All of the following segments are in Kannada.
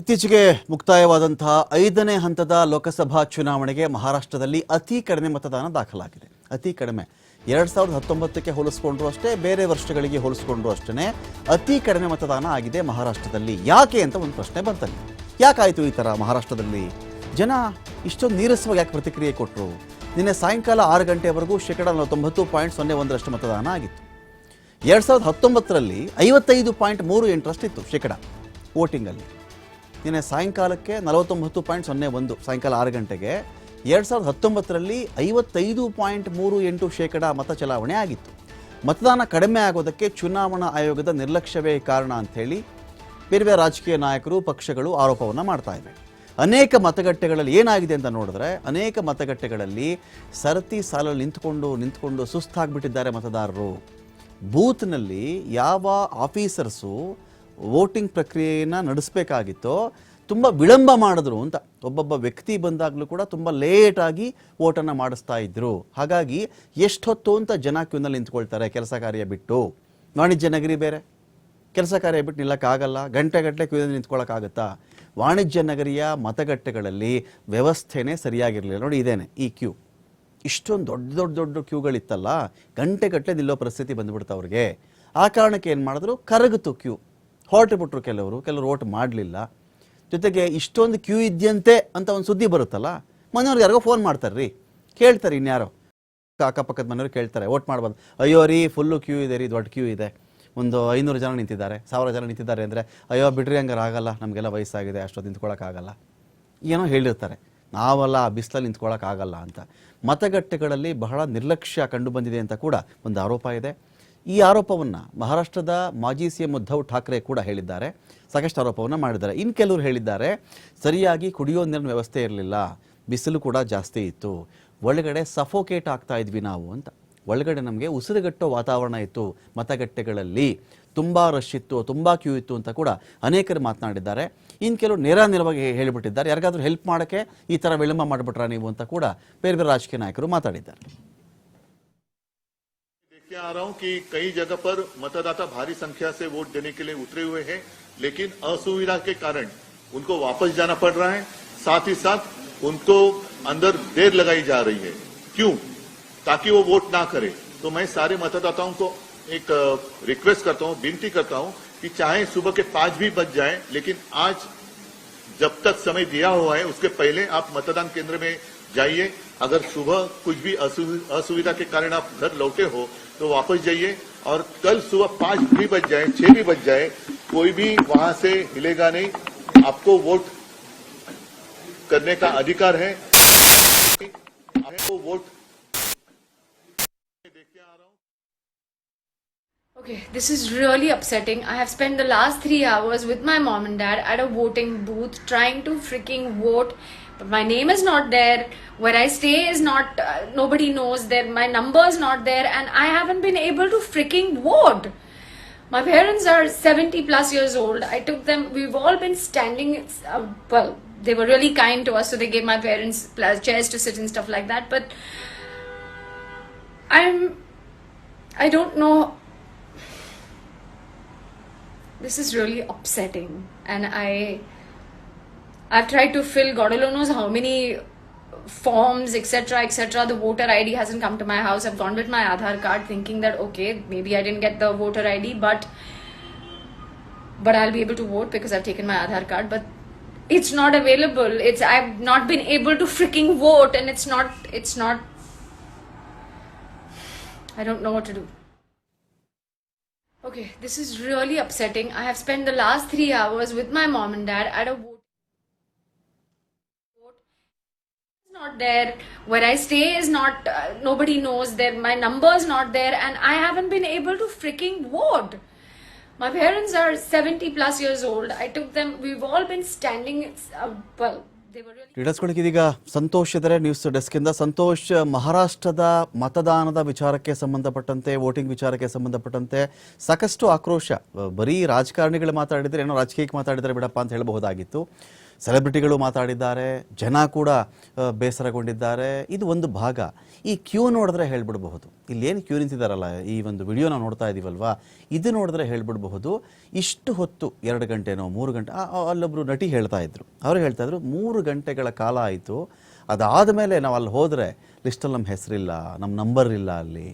ಇತ್ತೀಚೆಗೆ ಮುಕ್ತಾಯವಾದಂತಹ ಐದನೇ ಹಂತದ ಲೋಕಸಭಾ ಚುನಾವಣೆಗೆ ಮಹಾರಾಷ್ಟ್ರದಲ್ಲಿ ಅತಿ ಕಡಿಮೆ ಮತದಾನ ದಾಖಲಾಗಿದೆ. ಅತಿ ಕಡಿಮೆ. ಎರಡು ಸಾವಿರದ ಹತ್ತೊಂಬತ್ತಕ್ಕೆ ಹೋಲಿಸ್ಕೊಂಡ್ರು ಅಷ್ಟೇ, ಬೇರೆ ವರ್ಷಗಳಿಗೆ ಹೋಲಿಸ್ಕೊಂಡ್ರು ಅಷ್ಟೇ ಅತಿ ಕಡಿಮೆ ಮತದಾನ ಆಗಿದೆ ಮಹಾರಾಷ್ಟ್ರದಲ್ಲಿ. ಯಾಕೆ ಅಂತ ಒಂದು ಪ್ರಶ್ನೆ ಬಂತಲ್ಲಿ. ಯಾಕಾಯಿತು ಈ ಥರ ಮಹಾರಾಷ್ಟ್ರದಲ್ಲಿ? ಜನ ಇಷ್ಟೊಂದು ನೀರಸವಾಗಿ ಯಾಕೆ ಪ್ರತಿಕ್ರಿಯೆ ಕೊಟ್ಟರು ನಿನ್ನೆ ಸಾಯಂಕಾಲ ಆರು ಗಂಟೆವರೆಗೂ ಶೇಕಡ ನಲವತ್ತೊಂಬತ್ತು ಪಾಯಿಂಟ್ ಸೊನ್ನೆ ಒಂದರಷ್ಟು ಮತದಾನ ಆಗಿತ್ತು. ಎರಡು ಸಾವಿರದ ಹತ್ತೊಂಬತ್ತರಲ್ಲಿ ಐವತ್ತೈದು ಪಾಯಿಂಟ್ ಮೂರು ಎಂಟರಷ್ಟಿತ್ತು ಶೇಕಡ ವೋಟಿಂಗಲ್ಲಿ. ನಿನ್ನೆ ಸಾಯಂಕಾಲಕ್ಕೆ ನಲವತ್ತೊಂಬತ್ತು ಪಾಯಿಂಟ್ ಸೊನ್ನೆ ಒಂದು, ಸಾಯಂಕಾಲ ಆರು ಗಂಟೆಗೆ ಎರಡು ಸಾವಿರದ ಹತ್ತೊಂಬತ್ತರಲ್ಲಿ ಐವತ್ತೈದು ಪಾಯಿಂಟ್ ಮೂರು ಎಂಟು ಶೇಕಡ ಮತ ಚಲಾವಣೆ ಆಗಿತ್ತು. ಮತದಾನ ಕಡಿಮೆ ಆಗೋದಕ್ಕೆ ಚುನಾವಣಾ ಆಯೋಗದ ನಿರ್ಲಕ್ಷ್ಯವೇ ಕಾರಣ ಅಂಥೇಳಿ ಬೇರೆ ಬೇರೆ ರಾಜಕೀಯ ನಾಯಕರು, ಪಕ್ಷಗಳು ಆರೋಪವನ್ನು ಮಾಡ್ತಾ ಇವೆ. ಅನೇಕ ಮತಗಟ್ಟೆಗಳಲ್ಲಿ ಏನಾಗಿದೆ ಅಂತ ನೋಡಿದ್ರೆ ಅನೇಕ ಮತಗಟ್ಟೆಗಳಲ್ಲಿ ಸರತಿ ಸಾಲಲ್ಲಿ ನಿಂತ್ಕೊಂಡು ನಿಂತ್ಕೊಂಡು ಸುಸ್ತಾಗ್ಬಿಟ್ಟಿದ್ದಾರೆ ಮತದಾರರು. ಬೂತ್ನಲ್ಲಿ ಯಾವ ಆಫೀಸರ್ಸು ವೋಟಿಂಗ್ ಪ್ರಕ್ರಿಯೆಯನ್ನು ನಡೆಸಬೇಕಾಗಿತ್ತು, ತುಂಬ ವಿಳಂಬ ಮಾಡಿದ್ರು ಅಂತ. ಒಬ್ಬೊಬ್ಬ ವ್ಯಕ್ತಿ ಬಂದಾಗಲೂ ಕೂಡ ತುಂಬ ಲೇಟಾಗಿ ವೋಟನ್ನು ಮಾಡಿಸ್ತಾ ಇದ್ರು. ಹಾಗಾಗಿ ಎಷ್ಟೊತ್ತು ಅಂತ ಜನ ಕ್ಯೂನಲ್ಲಿ ನಿಂತ್ಕೊಳ್ತಾರೆ ಕೆಲಸ ಕಾರ್ಯ ಬಿಟ್ಟು. ವಾಣಿಜ್ಯ ನಗರಿ ಬೇರೆ. ಕೆಲಸ ಕಾರ್ಯ ಬಿಟ್ಟು ನಿಲ್ಲಕ್ಕಾಗಲ್ಲ. ಗಂಟೆಗಟ್ಟಲೆ ಕ್ಯೂನಲ್ಲಿ ನಿಂತ್ಕೊಳ್ಳೋಕ್ಕಾಗತ್ತಾ ವಾಣಿಜ್ಯ ನಗರಿಯ ಮತಗಟ್ಟೆಗಳಲ್ಲಿ ವ್ಯವಸ್ಥೆನೇ ಸರಿಯಾಗಿರಲಿಲ್ಲ. ನೋಡಿ ಇದೇನೆ ಈ ಕ್ಯೂ ಇಷ್ಟೊಂದು ದೊಡ್ಡ ದೊಡ್ಡ ದೊಡ್ಡ ಕ್ಯೂಗಳಿತ್ತಲ್ಲ ಗಂಟೆಗಟ್ಟಲೆ ನಿಲ್ಲೋ ಪರಿಸ್ಥಿತಿ ಬಂದ್ಬಿಡ್ತು ಅವ್ರಿಗೆ. ಆ ಕಾರಣಕ್ಕೆ ಏನು ಮಾಡಿದ್ರು? ಕರಗಿತು ಕ್ಯೂ ಹೊರಟು ಬಿಟ್ರು ಕೆಲವರು ಕೆಲವರು ಓಟ್ ಮಾಡಲಿಲ್ಲ. ಜೊತೆಗೆ ಇಷ್ಟೊಂದು ಕ್ಯೂ ಇದೆಯಂತೆ ಅಂತ ಒಂದು ಸುದ್ದಿ ಬರುತ್ತಲ್ಲ, ಮನೆಯವ್ರಿಗೆ ಯಾರಿಗೋ ಫೋನ್ ಮಾಡ್ತಾರೆ ರೀ ಕೇಳ್ತಾರೆ ಇನ್ಯಾರೋ. ಅಕ್ಕಪಕ್ಕದ ಮನೆಯವರು ಕೇಳ್ತಾರೆ ಓಟ್ ಮಾಡ್ಬೋದು ಅಯ್ಯೋ ರೀ ಫುಲ್ಲು ಕ್ಯೂ ಇದೆ ರೀ, ದೊಡ್ಡ ಕ್ಯೂ ಇದೆ. ಒಂದು ಐನೂರು ಜನ ನಿಂತಿದ್ದಾರೆ, ಸಾವಿರ ಜನ ನಿಂತಿದ್ದಾರೆ ಅಂದರೆ, ಅಯ್ಯೋ ಬಿಡ್ರಿ ಹಂಗಾರೆ ಆಗಲ್ಲ, ನಮಗೆಲ್ಲ ವಯಸ್ಸಾಗಿದೆ, ಅಷ್ಟೊತ್ತು ನಿಂತ್ಕೊಳ್ಳೋಕ್ಕಾಗಲ್ಲ ಏನೋ ಹೇಳಿರ್ತಾರೆ. ನಾವಲ್ಲ ಆ ಬಿಸಿಲಲ್ಲಿ ನಿಂತ್ಕೊಳ್ಳೋಕ್ಕಾಗಲ್ಲ ಅಂತ. ಮತಗಟ್ಟೆಗಳಲ್ಲಿ ಬಹಳ ನಿರ್ಲಕ್ಷ್ಯ ಕಂಡುಬಂದಿದೆ ಅಂತ ಕೂಡ ಒಂದು ಆರೋಪ ಇದೆ. ಈ ಆರೋಪವನ್ನು ಮಹಾರಾಷ್ಟ್ರದ ಮಾಜಿ ಸಿ ಎಂ ಉದ್ಧವ್ ಠಾಕ್ರೆ ಕೂಡ ಹೇಳಿದ್ದಾರೆ. ಸಾಕಷ್ಟು ಆರೋಪವನ್ನು ಮಾಡಿದ್ದಾರೆ. ಇನ್ನು ಕೆಲವರು ಹೇಳಿದ್ದಾರೆ, ಸರಿಯಾಗಿ ಕುಡಿಯೋ ನೀರಿನ ವ್ಯವಸ್ಥೆ ಇರಲಿಲ್ಲ, ಬಿಸಿಲು ಕೂಡ ಜಾಸ್ತಿ ಇತ್ತು, ಒಳಗಡೆ ಸಫೋಕೇಟ್ ಆಗ್ತಾ ಇದ್ವಿ ನಾವು ಅಂತ. ಒಳಗಡೆ ನಮಗೆ ಉಸಿರುಗಟ್ಟೋ ವಾತಾವರಣ ಇತ್ತು, ಮತಗಟ್ಟೆಗಳಲ್ಲಿ. ತುಂಬ ರಶ್ ಇತ್ತು, ತುಂಬ ಕ್ಯೂ ಇತ್ತು ಅಂತ ಕೂಡ ಅನೇಕರು ಮಾತನಾಡಿದ್ದಾರೆ. ಇನ್ನು ಕೆಲವರು ನೇರ ನೇರವಾಗಿ ಹೇಳಿಬಿಟ್ಟಿದ್ದಾರೆ. ಯಾರಿಗಾದರೂ ಹೆಲ್ಪ್ ಮಾಡೋಕ್ಕೆ ಈ ಥರ ವಿಳಂಬ ಮಾಡಿಬಿಟ್ರಾ ನೀವು ಅಂತ ಕೂಡ ಬೇರೆ ಬೇರೆ ರಾಜಕೀಯ ನಾಯಕರು ಮಾತಾಡಿದ್ದಾರೆ. के आ रहा हूँ कि कई जगह पर मतदाता भारी संख्या से वोट देने के लिए उतरे हुए हैं, लेकिन असुविधा के कारण उनको वापस जाना पड़ रहा है। साथ ही साथ उनको अंदर देर लगाई जा रही है। क्यों? ताकि वो वोट ना करे। तो मैं सारे मतदाताओं को एक रिक्वेस्ट करता हूँ, विनती करता हूँ कि चाहे सुबह के पाँच भी बज जाए, लेकिन आज जब तक समय दिया हुआ है, उसके पहले आप मतदान केंद्र में जाइए अगर सुबह कुछ भी असुविधा के कारण आप घर लौटे हो तो वापस जाइए और कल सुबह पाँच भी बज जाए छह भी बज जाए कोई भी वहाँ से हिलेगा नहीं आपको वोट करने का अधिकार है आपको वोट हूँ Okay, this is really upsetting. I have spent the last three hours with my mom and dad at a voting booth trying to freaking vote. My name is not there. Where I stay is not, uh, nobody knows there. My number is not there, and I haven't been able to freaking vote. My parents are 70 plus years old. I took them, we've all been standing, uh, well, they were really kind to us, so they gave my parents chairs to sit and stuff like that. But I'm, I don't know this is really upsetting and i i've tried to fill god alone knows how many forms etc etc the voter id hasn't come to my house. I've gone with my aadhaar card thinking that okay maybe i didn't get the voter id but but i'll be able to vote because i've taken my aadhaar card. But it's not available. It's i've not been able to freaking vote and it's not it's not i don't know what to do. Okay, this is really upsetting. I have spent the last three hours with my mom and dad at a not there. Where I stay is not. Uh, nobody knows there. My number is not there, and I haven't been able to freaking vote. My parents are 70 plus years old. I took them. We've all been standing. Uh, well, they were really. ಕ್ರೀಡಾಸ್ಗಳಿಗೆ ಇದೀಗ ಸಂತೋಷ್ ಇದ್ದಾರೆ ನ್ಯೂಸ್ ಡೆಸ್ಕಿಂದ ಸಂತೋಷ್ ಮಹಾರಾಷ್ಟ್ರದ ಮತದಾನದ ವಿಚಾರಕ್ಕೆ ಸಂಬಂಧಪಟ್ಟಂತೆ ವೋಟಿಂಗ್ ವಿಚಾರಕ್ಕೆ ಸಂಬಂಧಪಟ್ಟಂತೆ ಸಾಕಷ್ಟು ಆಕ್ರೋಶ ಬರೀ ರಾಜಕಾರಣಿಗಳು ಮಾತಾಡಿದ್ರೆ ಏನೋ ರಾಜಕೀಯಕ್ಕೆ ಮಾತಾಡಿದ್ರೆ ಬಿಡಪ್ಪ ಅಂತ ಹೇಳಬಹುದಾಗಿತ್ತು ಸೆಲೆಬ್ರಿಟಿಗಳು ಮಾತಾಡಿದ್ದಾರೆ, ಜನ ಕೂಡ ಬೇಸರಗೊಂಡಿದ್ದಾರೆ. ಇದು ಒಂದು ಭಾಗ. ಈ ಕ್ಯೂ ನೋಡಿದ್ರೆ ಹೇಳ್ಬಿಡಬಹುದು. ಇಲ್ಲೇನು ಕ್ಯೂ ನಿಂತಿದ್ದಾರಲ್ಲ ಈ ಒಂದು ವಿಡಿಯೋನ ನೋಡ್ತಾ ಇದೀವಲ್ವಾ? ಇದು ನೋಡಿದ್ರೆ ಹೇಳ್ಬಿಡ್ಬಹುದು, ಇಷ್ಟು ಹೊತ್ತು, ಎರಡು ಗಂಟೆನೋ, ಮೂರು ಗಂಟೆ ಅಲ್ಲೊಬ್ಬರು ನಟಿ ಹೇಳ್ತಾ ಇದ್ರು. ಅವರು ಹೇಳ್ತಾ ಇದ್ರು, ಮೂರು ಗಂಟೆಗಳ ಕಾಲ ಆಯಿತು. ಅದಾದ ಮೇಲೆ ನಾವು ಅಲ್ಲಿ ಹೋದರೆ, ಲಿಸ್ಟಲ್ಲಿ ನಮ್ಮ ಹೆಸರಿಲ್ಲ ನಮ್ಮ ನಂಬರ್ ಇಲ್ಲ ಅಲ್ಲಿ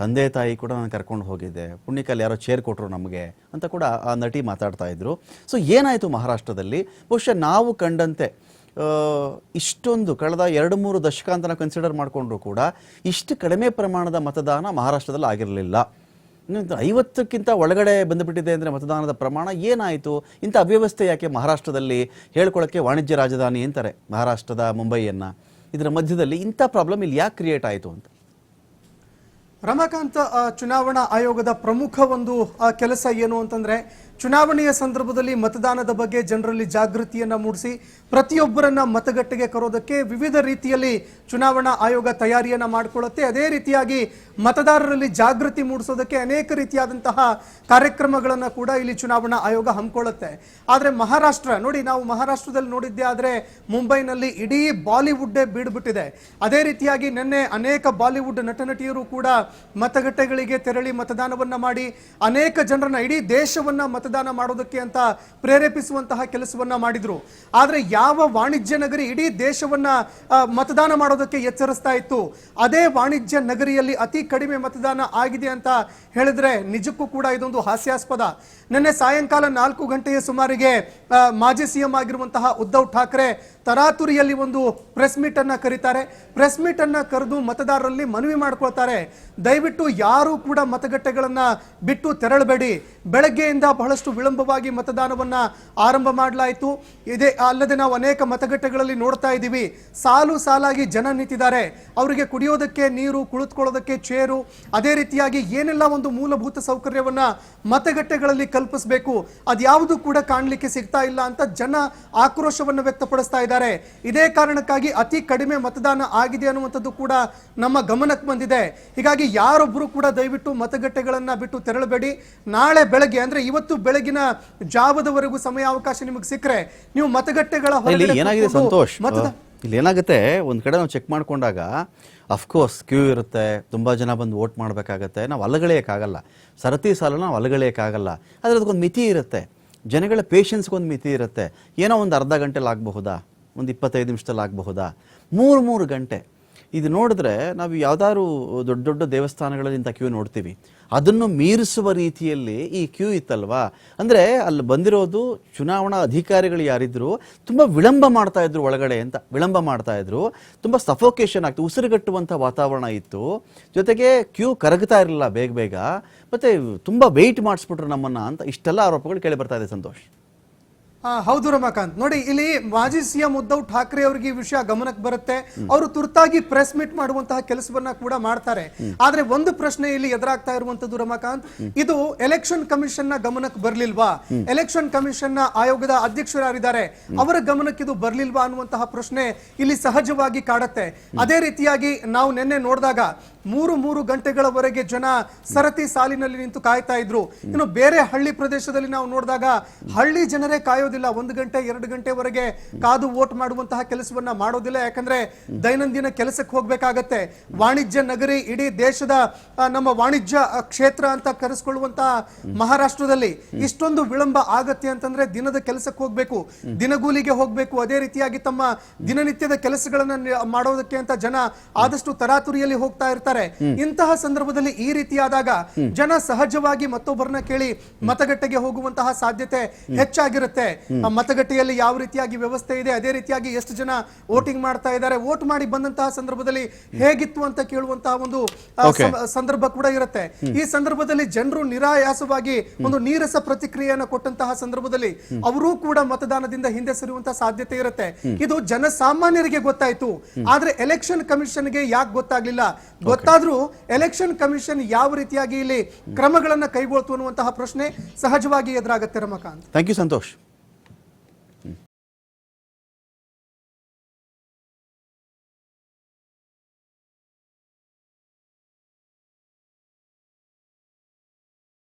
ತಂದೆ ತಾಯಿ ಕೂಡ ನಾನು ಕರ್ಕೊಂಡು ಹೋಗಿದ್ದೆ. ಪುಣ್ಯಕಲ್ಲಿ ಯಾರೋ ಚೇರ್ ಕೊಟ್ಟರು ನಮಗೆ ಅಂತ ಕೂಡ ಆ ನಟಿ ಮಾತಾಡ್ತಾ ಇದ್ರು. ಸೊ ಏನಾಯಿತು ಮಹಾರಾಷ್ಟ್ರದಲ್ಲಿ? ಬಹುಶಃ ನಾವು ಕಂಡಂತೆ ಇಷ್ಟೊಂದು ಕಳೆದ ಎರಡು ಮೂರು ದಶಕ ಅಂತ ನಾವು ಕನ್ಸಿಡರ್ ಮಾಡಿಕೊಂಡ್ರು ಕೂಡ ಇಷ್ಟು ಕಡಿಮೆ ಪ್ರಮಾಣದ ಮತದಾನ ಮಹಾರಾಷ್ಟ್ರದಲ್ಲಿ ಆಗಿರಲಿಲ್ಲ. ಐವತ್ತಕ್ಕಿಂತ ಒಳಗಡೆ ಬಂದುಬಿಟ್ಟಿದೆ ಅಂದರೆ ಮತದಾನದ ಪ್ರಮಾಣ ಏನಾಯಿತು? ಇಂಥ ಅವ್ಯವಸ್ಥೆ ಯಾಕೆ ಮಹಾರಾಷ್ಟ್ರದಲ್ಲಿ ಹೇಳ್ಕೊಳ್ಳೋಕ್ಕೆ ವಾಣಿಜ್ಯ ರಾಜಧಾನಿ ಅಂತಾರೆ ಮಹಾರಾಷ್ಟ್ರದ ಮುಂಬೈಯನ್ನು. ಇದರ ಮಧ್ಯದಲ್ಲಿ ಇಂಥ ಪ್ರಾಬ್ಲಮ್ ಇಲ್ಲಿ ಯಾಕೆ ಕ್ರಿಯೇಟ್ ಆಯಿತು ಅಂತ. ರಮಾಕಾಂತ್ ಚುನಾವಣಾ ಆಯೋಗದ ಪ್ರಮುಖ ಒಂದು ಕೆಲಸ ಏನು ಅಂತಂದ್ರೆ ಚುನಾವಣೆಯ ಸಂದರ್ಭದಲ್ಲಿ ಮತದಾನದ ಬಗ್ಗೆ ಜನರಲ್ಲಿ ಜಾಗೃತಿಯನ್ನ ಮೂಡಿಸಿ ಪ್ರತಿಯೊಬ್ಬರನ್ನ ಮತಗಟ್ಟೆಗೆ ಕರೋದಕ್ಕೆ ವಿವಿಧ ರೀತಿಯಲ್ಲಿ ಚುನಾವಣಾ ಆಯೋಗ ತಯಾರಿಯನ್ನ ಮಾಡಿಕೊಳ್ಳುತ್ತೆ. ಅದೇ ರೀತಿಯಾಗಿ ಮತದಾರರಲ್ಲಿ ಜಾಗೃತಿ ಮೂಡಿಸೋದಕ್ಕೆ ಅನೇಕ ರೀತಿಯಾದಂತಹ ಕಾರ್ಯಕ್ರಮಗಳನ್ನ ಕೂಡ ಇಲ್ಲಿ ಚುನಾವಣಾ ಆಯೋಗ ಹಮ್ಮಿಕೊಳ್ಳುತ್ತೆ. ಆದರೆ ಮಹಾರಾಷ್ಟ್ರ, ನೋಡಿ ನಾವು ಮಹಾರಾಷ್ಟ್ರದಲ್ಲಿ ನೋಡಿದ್ದೆ, ಆದರೆ ಮುಂಬೈನಲ್ಲಿ ಇಡೀ ಬಾಲಿವುಡ್ಡೇ ಬೀಡ್ಬಿಟ್ಟಿದೆ. ಅದೇ ರೀತಿಯಾಗಿ ನಿನ್ನೆ ಅನೇಕ ಬಾಲಿವುಡ್ ನಟ ನಟಿಯರು ಕೂಡ ಮತಗಟ್ಟೆಗಳಿಗೆ ತೆರಳಿ ಮತದಾನವನ್ನ ಮಾಡಿ ಅನೇಕ ಜನರನ್ನ ಇಡೀ ದೇಶವನ್ನ ಮತದಾನ ಮಾಡೋದಕ್ಕೆ ಅಂತ ಪ್ರೇರೇಪಿಸುವಂತಹ ಕೆಲಸವನ್ನ ಮಾಡಿದ್ರು. ಆದ್ರೆ ಯಾವ ವಾಣಿಜ್ಯ ನಗರಿ ಇಡೀ ದೇಶವನ್ನ ಮತದಾನ ಮಾಡೋದಕ್ಕೆ ಎಚ್ಚರಿಸ್ತಾ ಇತ್ತು? ಅದೇ ವಾಣಿಜ್ಯ ನಗರಿಯಲ್ಲಿ ಅತಿ ಕಡಿಮೆ ಮತದಾನ ಆಗಿದೆ ಅಂತ ಹೇಳಿದ್ರೆ ನಿಜಕ್ಕೂ ಕೂಡ ಇದೊಂದು ಹಾಸ್ಯಾಸ್ಪದ. ನಿನ್ನೆ ಸಾಯಂಕಾಲ ನಾಲ್ಕು ಗಂಟೆಯ ಸುಮಾರಿಗೆ ಮಾಜಿ ಸಿಎಂ ಆಗಿರುವಂತಹ ಉದ್ಧವ್ ಠಾಕ್ರೆ ತರಾತುರಿಯಲ್ಲಿ ಒಂದು ಪ್ರೆಸ್ ಮೀಟನ್ನು ಕರೀತಾರೆ. ಪ್ರೆಸ್ ಮೀಟನ್ನು ಕರೆದು ಮತದಾರರಲ್ಲಿ ಮನವಿ ಮಾಡ್ಕೊಳ್ತಾರೆ. ದಯವಿಟ್ಟು ಯಾರು ಕೂಡ ಮತಗಟ್ಟೆಗಳನ್ನು ಬಿಟ್ಟು ತೆರಳಬೇಡಿ. ಬೆಳಗ್ಗೆಯಿಂದ ಬಹಳಷ್ಟು ವಿಳಂಬವಾಗಿ ಮತದಾನವನ್ನು ಆರಂಭ ಮಾಡಲಾಯಿತು. ಇದೇ ಅಲ್ಲದೆ ನಾವು ಅನೇಕ ಮತಗಟ್ಟೆಗಳಲ್ಲಿ ನೋಡ್ತಾ ಇದ್ದೀವಿ. ಸಾಲು ಸಾಲಾಗಿ ಜನ ನಿಂತಿದ್ದಾರೆ. ಅವರಿಗೆ ಕುಡಿಯೋದಕ್ಕೆ ನೀರು, ಕುಳಿತುಕೊಳ್ಳೋದಕ್ಕೆ ಚೇರು, ಅದೇ ರೀತಿಯಾಗಿ ಏನೆಲ್ಲ ಒಂದು ಮೂಲಭೂತ ಸೌಕರ್ಯವನ್ನ ಮತಗಟ್ಟೆಗಳಲ್ಲಿ ಕಲ್ಪಿಸಬೇಕು, ಅದ್ಯಾವುದು ಕೂಡ ಕಾಣಲಿಕ್ಕೆ ಸಿಗ್ತಾ ಇಲ್ಲ ಅಂತ ಜನ ಆಕ್ರೋಶವನ್ನು ವ್ಯಕ್ತಪಡಿಸ್ತಾ ಇದೇ ಕಾರಣಕ್ಕಾಗಿ ಅತಿ ಕಡಿಮೆ ಮತದಾನ ಆಗಿದೆ ಅನ್ನುವಂಥದ್ದು ಕೂಡ ನಮ್ಮ ಗಮನಕ್ಕೆ ಬಂದಿದೆ. ಹೀಗಾಗಿ ಯಾರೊಬ್ಬರು ಕೂಡ ದಯವಿಟ್ಟು ಮತಗಟ್ಟೆಗಳನ್ನು ಬಿಟ್ಟು ತೆರಳಬೇಡಿ. ನಾಳೆ ಬೆಳಗ್ಗೆ ಅಂದ್ರೆ ಇವತ್ತು ಬೆಳಗಿನ ಜಾವದವರೆಗೂ ಸಮಯಾವಕಾಶ ನಿಮಗೆ ಸಿಕ್ಕರೆ ನೀವು ಮತಗಟ್ಟೆಗಳ ಏನಾಗಿದೆ ಸಂತೋಷ್? ಇಲ್ಲಿ ಏನಾಗುತ್ತೆ? ಒಂದು ಕಡೆ ನಾವು ಚೆಕ್ ಮಾಡ್ಕೊಂಡಾಗ ಅಫ್ಕೋರ್ಸ್ ಕ್ಯೂ ಇರುತ್ತೆ ತುಂಬ ಜನ ಬಂದು ವೋಟ್ ಮಾಡಬೇಕಾಗತ್ತೆ. ನಾವು ಅಲಗಳೆಯೋಕ್ಕಾಗಲ್ಲ. ಸರತಿ ಸಾಲನ ನಾವು ಅಲಗಳೆಯೋಕ್ಕಾಗಲ್ಲ. ಆದರೆ ಅದಕ್ಕೊಂದು ಮಿತಿ ಇರುತ್ತೆ. ಜನಗಳ ಪೇಷನ್ಸ್ಗೊಂದು ಮಿತಿ ಇರುತ್ತೆ. ಏನೋ ಒಂದು ಅರ್ಧ ಗಂಟೆಲಿ ಆಗಬಹುದಾ? ಒಂದು ಇಪ್ಪತ್ತೈದು ನಿಮಿಷದಲ್ಲಿ ಆಗಬಹುದಾ? ಮೂರು ಮೂರು ಗಂಟೆ. ಇದು ನೋಡಿದ್ರೆ ನಾವು ಯಾವ್ದಾದ್ರು ದೊಡ್ಡ ದೊಡ್ಡ ದೇವಸ್ಥಾನಗಳಲ್ಲಿ ಇಂಥ ಕ್ಯೂ ನೋಡ್ತೀವಿ. ಅದನ್ನು ಮೀರಿಸುವ ರೀತಿಯಲ್ಲಿ ಈ ಕ್ಯೂ ಇತ್ತಲ್ವಾ? ಅಂದರೆ ಅಲ್ಲಿ ಬಂದಿರೋದು ಚುನಾವಣಾ ಅಧಿಕಾರಿಗಳು ಯಾರಿದ್ರು, ತುಂಬ ವಿಳಂಬ ಮಾಡ್ತಾ ಇದ್ರು ಒಳಗಡೆ ಅಂತ, ವಿಳಂಬ ಮಾಡ್ತಾ ಇದ್ರು. ತುಂಬ ಸಫೋಕೇಶನ್ ಆಗ್ತು ಉಸಿರುಗಟ್ಟುವಂಥ ವಾತಾವರಣ ಇತ್ತು. ಜೊತೆಗೆ ಕ್ಯೂ ಕರಗ್ತಾ ಇರಲಿಲ್ಲ ಬೇಗ ಬೇಗ. ಮತ್ತೆ ತುಂಬ ವೆಯ್ಟ್ ಮಾಡಿಸ್ಬಿಟ್ರು ನಮ್ಮನ್ನು ಅಂತ ಇಷ್ಟೆಲ್ಲ ಆರೋಪಗಳು ಕೇಳಿ ಬರ್ತಾ ಇದೆ ಸಂತೋಷ್. ಹೌದು ರಮಾಕಾಂತ್. ನೋಡಿ, ಇಲ್ಲಿ ಮಾಜಿ ಸಿಎಂ ಉದ್ಧವ್ ಠಾಕ್ರೆ ಅವರಿಗೆ ಈ ವಿಷಯ ಗಮನಕ್ಕೆ ಬರುತ್ತೆ. ಅವರು ತುರ್ತಾಗಿ ಪ್ರೆಸ್ ಮೀಟ್ ಮಾಡುವಂತಹ ಕೆಲಸವನ್ನ ಕೂಡ ಮಾಡ್ತಾರೆ. ಆದ್ರೆ ಒಂದು ಪ್ರಶ್ನೆ ಇಲ್ಲಿ ಎದುರಾಗ್ತಾ ಇರುವಂತದ್ದು ರಮಾಕಾಂತ್. ಇದು ಎಲೆಕ್ಷನ್ ಕಮಿಷನ್ನ ಗಮನಕ್ಕೆ ಬರ್ಲಿಲ್ವಾ? ಎಲೆಕ್ಷನ್ ಕಮಿಷನ್ನ ಆಯೋಗದ ಅಧ್ಯಕ್ಷರು ಯಾರಿದ್ದಾರೆ? ಅವರ ಗಮನಕ್ಕೆ ಇದು ಬರ್ಲಿಲ್ವಾ ಅನ್ನುವಂತಹ ಪ್ರಶ್ನೆ ಇಲ್ಲಿ ಸಹಜವಾಗಿ ಕಾಡತ್ತೆ. ಅದೇ ರೀತಿಯಾಗಿ ನಾವು ನಿನ್ನೆ ನೋಡಿದಾಗ ಮೂರು ಮೂರು ಗಂಟೆಗಳವರೆಗೆ ಜನ ಸರತಿ ಸಾಲಿನಲ್ಲಿ ನಿಂತು ಕಾಯ್ತಾ ಇದ್ರು. ಇನ್ನು ಬೇರೆ ಹಳ್ಳಿ ಪ್ರದೇಶದಲ್ಲಿ ನಾವು ನೋಡಿದಾಗ ಹಳ್ಳಿ ಜನರೇ ಕಾಯೋದಿಲ್ಲ. ಒಂದು ಗಂಟೆ, ಎರಡು ಗಂಟೆವರೆಗೆ ಕಾದು ವೋಟ್ ಮಾಡುವಂತಹ ಕೆಲಸವನ್ನ ಮಾಡೋದಿಲ್ಲ. ಯಾಕಂದ್ರೆ ದೈನಂದಿನ ಕೆಲಸಕ್ಕೆ ಹೋಗ್ಬೇಕಾಗತ್ತೆ. ವಾಣಿಜ್ಯ ನಗರಿ ಇಡೀ ದೇಶದ ನಮ್ಮ ವಾಣಿಜ್ಯ ಕ್ಷೇತ್ರ ಅಂತ ಕರೆಸ್ಕೊಳ್ಳುವಂತಹ ಮಹಾರಾಷ್ಟ್ರದಲ್ಲಿ ಇಷ್ಟೊಂದು ವಿಳಂಬ ಆಗತ್ತೆ ಅಂತಂದ್ರೆ ದಿನದ ಕೆಲಸಕ್ಕೆ ಹೋಗ್ಬೇಕು. ದಿನಗೂಲಿಗೆ ಹೋಗ್ಬೇಕು. ಅದೇ ರೀತಿಯಾಗಿ ತಮ್ಮ ದಿನನಿತ್ಯದ ಕೆಲಸಗಳನ್ನ ಮಾಡೋದಕ್ಕೆ ಅಂತ ಜನ ಆದಷ್ಟು ತರಾತುರಿಯಲ್ಲಿ ಹೋಗ್ತಾ ಇರ್ತಾರೆ ಇಂತಹ ಸಂದರ್ಭದಲ್ಲಿ ಈ ರೀತಿಯಾದಾಗ ಜನ ಸಹಜವಾಗಿ ಮತ್ತೊಬ್ಬರನ್ನ ಕೇಳಿ ಮತಗಟ್ಟೆಗೆ ಹೋಗುವಂತಹ ಸಾಧ್ಯತೆ ಹೆಚ್ಚಾಗಿರುತ್ತೆ. ಮತಗಟ್ಟೆಯಲ್ಲಿ ಯಾವ ರೀತಿಯಾಗಿ ವ್ಯವಸ್ಥೆ ಇದೆ ಅದೇ ರೀತಿಯಾಗಿ ಎಷ್ಟು ಜನ ವೋಟಿಂಗ್ ಮಾಡ್ತಾ ಇದ್ದಾರೆ ವೋಟ್ ಮಾಡಿ ಬಂದಂತಹ ಸಂದರ್ಭದಲ್ಲಿ ಹೇಗಿತ್ತು ಅಂತ ಕೇಳುವಂತಹ ಒಂದು ಸಂದರ್ಭ ಕೂಡ ಇರುತ್ತೆ. ಈ ಸಂದರ್ಭದಲ್ಲಿ ಜನರು ನಿರಾಯಾಸವಾಗಿ ಒಂದು ನೀರಸ ಪ್ರತಿಕ್ರಿಯೆಯನ್ನು ಕೊಟ್ಟಂತಹ ಸಂದರ್ಭದಲ್ಲಿ ಅವರೂ ಕೂಡ ಮತದಾನದಿಂದ ಹಿಂದೆ ಸರಿಯುವಂತಹ ಸಾಧ್ಯತೆ ಇರುತ್ತೆ. ಇದು ಜನಸಾಮಾನ್ಯರಿಗೆ ಗೊತ್ತಾಯ್ತು. ಆದ್ರೆ ಎಲೆಕ್ಷನ್ ಕಮಿಷನ್ಗೆ ಯಾಕೆ ಗೊತ್ತಾಗ್ಲಿಲ್ಲ. ಗೊತ್ತಾದ್ರೂ ಎಲೆಕ್ಷನ್ ಕಮಿಷನ್ ಯಾವ ರೀತಿಯಾಗಿ ಇಲ್ಲಿ ಕ್ರಮಗಳನ್ನು ಕೈಗೊಳ್ತು ಅನ್ನುವಂತಹ ಪ್ರಶ್ನೆ ಸಹಜವಾಗಿ ಎದುರಾಗುತ್ತೆ ರಮಕಾಂತ್. Thank you Santosh